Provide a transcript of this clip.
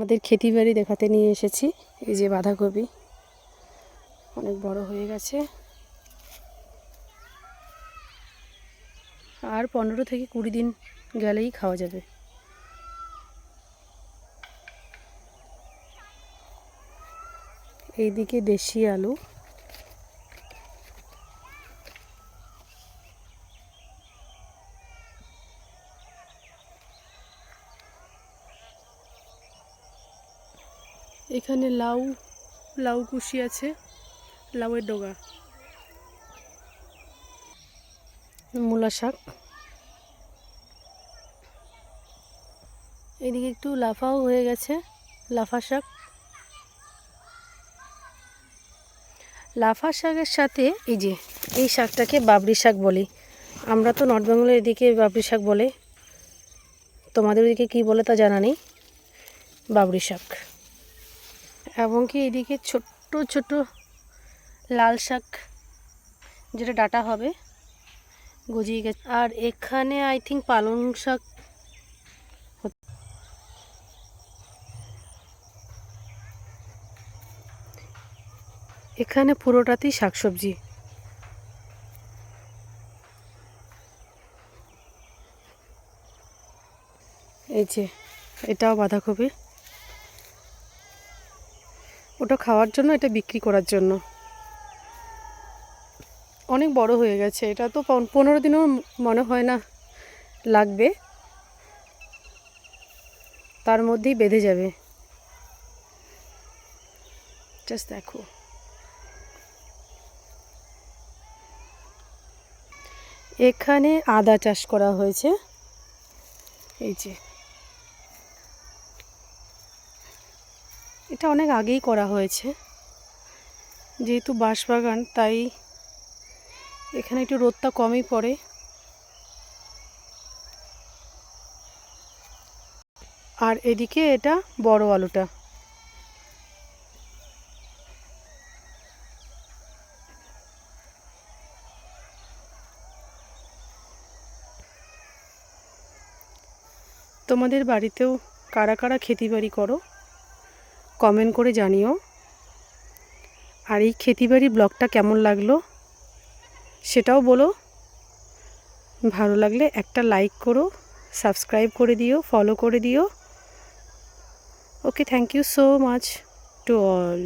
আমাদের খেতি বাড়ি দেখাতে নিয়ে এসেছি, এই যে বাঁধাকপি। অনেক বড় হয়ে গেছে। আর পনেরো থেকে কুড়ি দিন গেলেই খাওয়া যাবে। এইদিকে দেশি আলু। এখানে লাউ লাউ কুশি আছে, লাউয়ের ডোগা। মূলা শাক। এদিকে একটু লাফাও হয়ে গেছে, লাফা শাক। লাফা শাকের সাথে এই যে, এই শাকটাকে বাবরি শাক বলি। আমরা তো নর্থ বেঙ্গলের এদিকে বাবরি শাক বলে। তোমাদের ওদিকে কী বলে তা জানা নেই। বাবরি শাক। এবং কি এদিকে ছোট্ট ছোট লাল শাক যেটা ডাটা হবে, গজিয়ে গেছে। আর এখানে আই থিঙ্ক পালং শাক এখানে পুরোটাতেই শাকসবজি। এই যে, এটাও বাঁধাকপি। ওটা খাওয়ার জন্য, এটা বিক্রি করার জন্য। অনেক বড় হয়ে গেছে। এটা তো পন- পনেরো দিনও মনে হয় না লাগবে। তার মধ্যেই বেঁধে যাবে। জাস্ট দেখো। এখানে আদা চাষ করা হয়েছে। এই যে। এটা অনেক আগেই করা হয়েছে। যেহেতু বাঁশবাগান, তাই এখানে একটু রোদটা কমই পড়ে। আর এদিকে এটা বড় আলুটা। তোমাদের বাড়িতেও কারা কারা খেতি বাড়ি করো? কমেন্ট করে জানিও। আর এই খেতিবাড়ি ব্লগটা কেমন লাগল সেটাও বলো। ভালো লাগলে একটা লাইক করো সাবস্ক্রাইব করে দিও ফলো করে দিও। Okay thank you so much to all